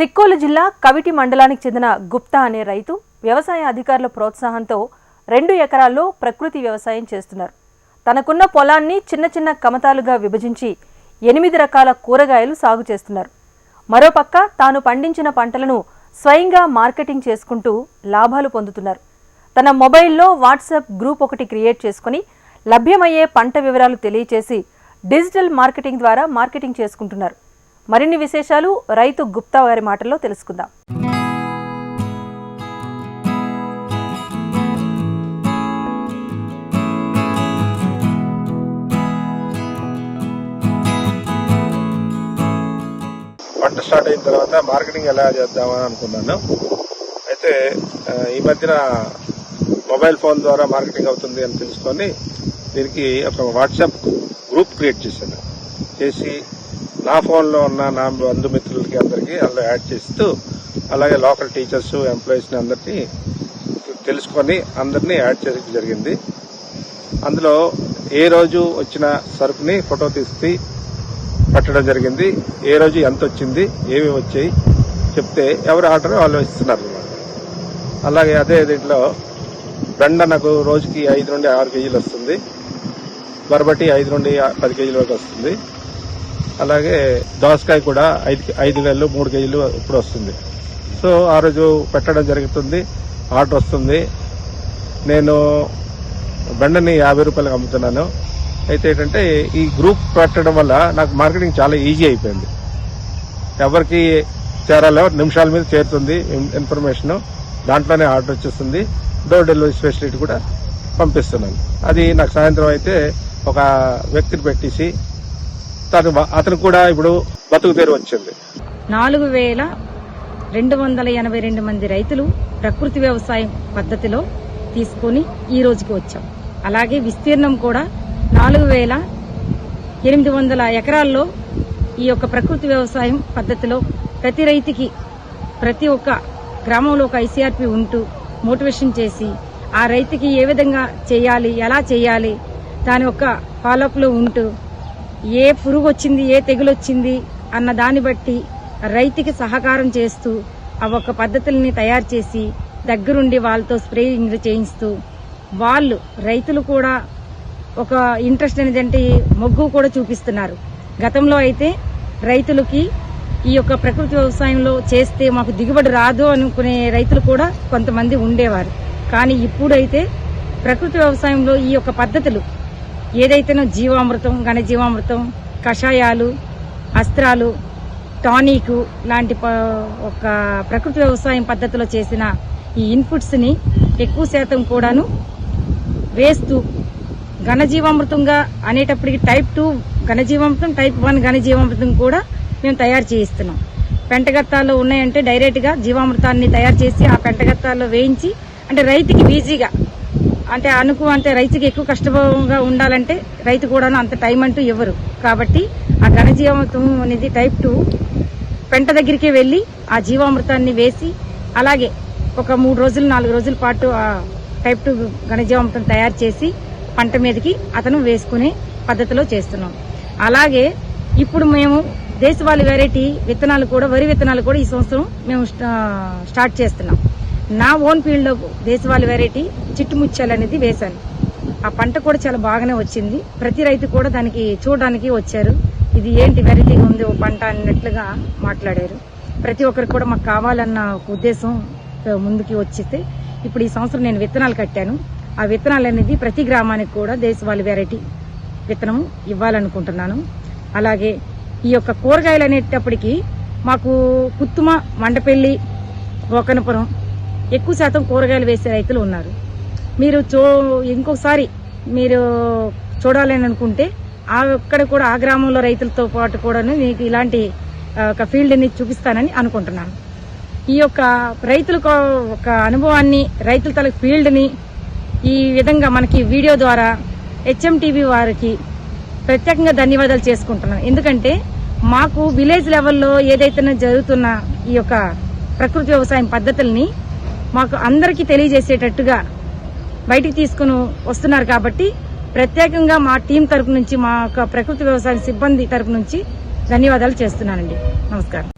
సిక్కోలు జిల్లా కవిటి మండలానికి చెందిన గుప్తా అనే రైతు వ్యవసాయ అధికారుల ప్రోత్సాహంతో రెండు ఎకరాల్లో ప్రకృతి వ్యవసాయం చేస్తున్నారు. తనకున్న పొలాన్ని చిన్న చిన్న కమతాలుగా విభజించి ఎనిమిది రకాల కూరగాయలు సాగు చేస్తున్నారు. మరోపక్క తాను పండించిన పంటలను స్వయంగా మార్కెటింగ్ చేసుకుంటూ లాభాలు పొందుతున్నారు. తన మొబైల్లో వాట్సాప్ గ్రూప్ ఒకటి క్రియేట్ చేసుకుని లభ్యమయ్యే పంట వివరాలు తెలియచేసి డిజిటల్ మార్కెటింగ్ ద్వారా మార్కెటింగ్ చేసుకుంటున్నారు. మరిన్ని విశేషాలు రైతు గుప్తా గారి మాటల్లో తెలుసుకుందాం. పంట స్టార్ట్ అయిన తర్వాత మార్కెటింగ్ ఎలా చేద్దామని అనుకున్నాను. అయితే ఈ మధ్యన మొబైల్ ఫోన్ ద్వారా మార్కెటింగ్ అవుతుంది అని తెలుసుకొని దీనికి ఒక వాట్సాప్ గ్రూప్ క్రియేట్ చేశాను. చేసి నా ఫోన్లో ఉన్న నా బంధుమిత్రులకి అందరికీ అందులో యాడ్ చేస్తూ అలాగే లోకల్ టీచర్స్ ఎంప్లాయీస్ని అందరినీ తెలుసుకొని అందరినీ యాడ్ చేయడం జరిగింది. అందులో ఏ రోజు వచ్చిన సరుకుని ఫోటో తీసి పెట్టడం జరిగింది. ఏ రోజు ఎంత వచ్చింది ఏమి వచ్చాయి చెప్తే ఎవరు ఆర్డర్ వాళ్ళు ఇస్తున్నారు. అలాగే అదే దీంట్లో బెండ నాకు రోజుకి ఐదు నుండి ఆరు కేజీలు వస్తుంది. బరబటి ఐదు నుండి పది కేజీల వరకు వస్తుంది. అలాగే దోసకాయ కూడా ఐదు ఐదు వేలు మూడు కేజీలు ఇప్పుడు వస్తుంది. సో ఆ రోజు పెట్టడం జరుగుతుంది. ఆర్డర్ వస్తుంది. నేను బెండని యాభై రూపాయలకు అమ్ముతున్నాను. అయితే ఏంటంటే ఈ గ్రూప్ పెట్టడం వల్ల నాకు మార్కెటింగ్ చాలా ఈజీ అయిపోయింది. ఎవరికి చేరాలో నిమిషాల మీద చేరుతుంది ఇన్ఫర్మేషన్. దాంట్లోనే ఆర్డర్ వచ్చేస్తుంది. డోర్ డెలివరీ ఫెసిలిటీ కూడా పంపిస్తున్నాను. అది నాకు సాయంత్రం అయితే ఒక వ్యక్తిని పెట్టేసి తను అతను కూడా ఇప్పుడు బతుకు పేరు వచ్చింది. నాలుగు వేల రెండు వందల ఎనభై రెండు మంది రైతులు ప్రకృతి వ్యవసాయం పద్ధతిలో తీసుకొని ఈ రోజుకి వచ్చాం. అలాగే విస్తీర్ణం కూడా నాలుగు వేల ఎనిమిది వందల ఎకరాల్లో ఈ యొక్క ప్రకృతి వ్యవసాయం పద్ధతిలో ప్రతి రైతుకి ప్రతి ఒక్క గ్రామంలో ఒక ఐసీఆర్పి ఉంటూ మోటివేషన్ చేసి ఆ రైతుకి ఏ విధంగా చేయాలి ఎలా చేయాలి దాని యొక్క ఫాలోఅప్లో ఉంటూ ఏ పురుగు వచ్చింది ఏ తెగులు వచ్చింది అన్న దాన్ని బట్టి రైతుకి సహకారం చేస్తూ ఆ ఒక్క పద్ధతుల్ని తయారు చేసి దగ్గరుండి వాళ్ళతో స్ప్రేయింగ్ చేయిస్తూ వాళ్ళు రైతులు కూడా ఒక ఇంట్రెస్ట్ అనేది మొగ్గు కూడా చూపిస్తున్నారు. గతంలో అయితే రైతులకి ఈ యొక్క ప్రకృతి వ్యవసాయంలో చేస్తే మాకు దిగుబడి రాదు అనుకునే రైతులు కూడా కొంతమంది ఉండేవారు. కానీ ఇప్పుడైతే ప్రకృతి వ్యవసాయంలో ఈ యొక్క పద్ధతులు ఏదైతేనో జీవామృతం ఘనజీవామృతం కషాయాలు అస్త్రాలు టానిక్ లాంటి ప- ఒక ప్రకృతి వ్యవసాయం పద్ధతిలో చేసిన ఈ ఇన్పుట్స్ని ఎక్కువ శాతం కూడాను వేస్తూ ఘనజీవామృతంగా అనేటప్పటికి టైప్ టూ ఘనజీవామృతం టైప్ వన్ ఘనజీవామృతం కూడా మేము తయారు చేయిస్తున్నాం. పెంటగత్తాల్లో ఉన్నాయంటే డైరెక్ట్గా జీవామృతాన్ని తయారు చేసి ఆ పెంటగత్తాల్లో వేయించి అంటే రైతుకి ఈజీగా అంటే అనుకు అంటే రైతుకి ఎక్కువ కష్టంగా ఉండాలంటే రైతు కూడా అంత టైం అంటూ ఇవ్వరు. కాబట్టి ఆ ఘనజీవామృతం అనేది టైప్ టూ పెంట దగ్గరికి వెళ్ళి ఆ జీవామృతాన్ని వేసి అలాగే ఒక మూడు రోజులు నాలుగు రోజుల పాటు ఆ టైప్ టూ ఘనజీవామృతం తయారు చేసి పంట మీదకి అతను వేసుకునే పద్ధతిలో చేస్తున్నాం. అలాగే ఇప్పుడు మేము దేశవాళీ వెరైటీ విత్తనాలు కూడా వరి విత్తనాలు కూడా ఈ సంవత్సరం మేము స్టార్ట్ చేస్తున్నాం. నా ఓన్ ఫీల్డ్లో దేశవాళి వెరైటీ చిట్టుముచ్చాలు అనేది వేశాను. ఆ పంట కూడా చాలా బాగానే వచ్చింది. ప్రతి రైతు కూడా దానికి చూడడానికి వచ్చారు. ఇది ఏంటి వెరైటీగా ఉంది ఓ పంట అన్నట్లుగా మాట్లాడారు. ప్రతి ఒక్కరికి కూడా మాకు కావాలన్న ఒక ఉద్దేశం ముందుకి వచ్చితే ఇప్పుడు ఈ సంవత్సరం నేను విత్తనాలు కట్టాను. ఆ విత్తనాలు అనేది ప్రతి గ్రామానికి కూడా దేశవాళి వెరైటీ విత్తనం ఇవ్వాలనుకుంటున్నాను. అలాగే ఈ యొక్క కూరగాయలు అనేటప్పటికీ మాకు కుత్తుమ మండపల్లి ఓకనపురం ఎక్కువ శాతం కూరగాయలు వేసే రైతులు ఉన్నారు. మీరు చూ ఇంకొకసారి మీరు చూడాలని అనుకుంటే ఆ అక్కడ కూడా ఆ గ్రామంలో రైతులతో పాటు కూడా మీకు ఇలాంటి ఒక ఫీల్డ్ని చూపిస్తానని అనుకుంటున్నాను. ఈ యొక్క రైతులకు ఒక అనుభవాన్ని రైతుల తల ఫీల్డ్ని ఈ విధంగా మనకి వీడియో ద్వారా హెచ్ఎంటీవీ వారికి ప్రత్యేకంగా ధన్యవాదాలు చేసుకుంటున్నాను. ఎందుకంటే మాకు విలేజ్ లెవెల్లో ఏదైతే జరుగుతున్న ఈ యొక్క ప్రకృతి వ్యవసాయం పద్ధతుల్ని మాకు అందరికీ తెలియజేసేటట్టుగా బయటికి తీసుకుని వస్తున్నారు కాబట్టి ప్రత్యేకంగా మా టీం తరపు నుంచి మా యొక్క ప్రకృతి వ్యవసాయ సిబ్బంది తరపు నుంచి ధన్యవాదాలు చేస్తున్నానండి. నమస్కారం.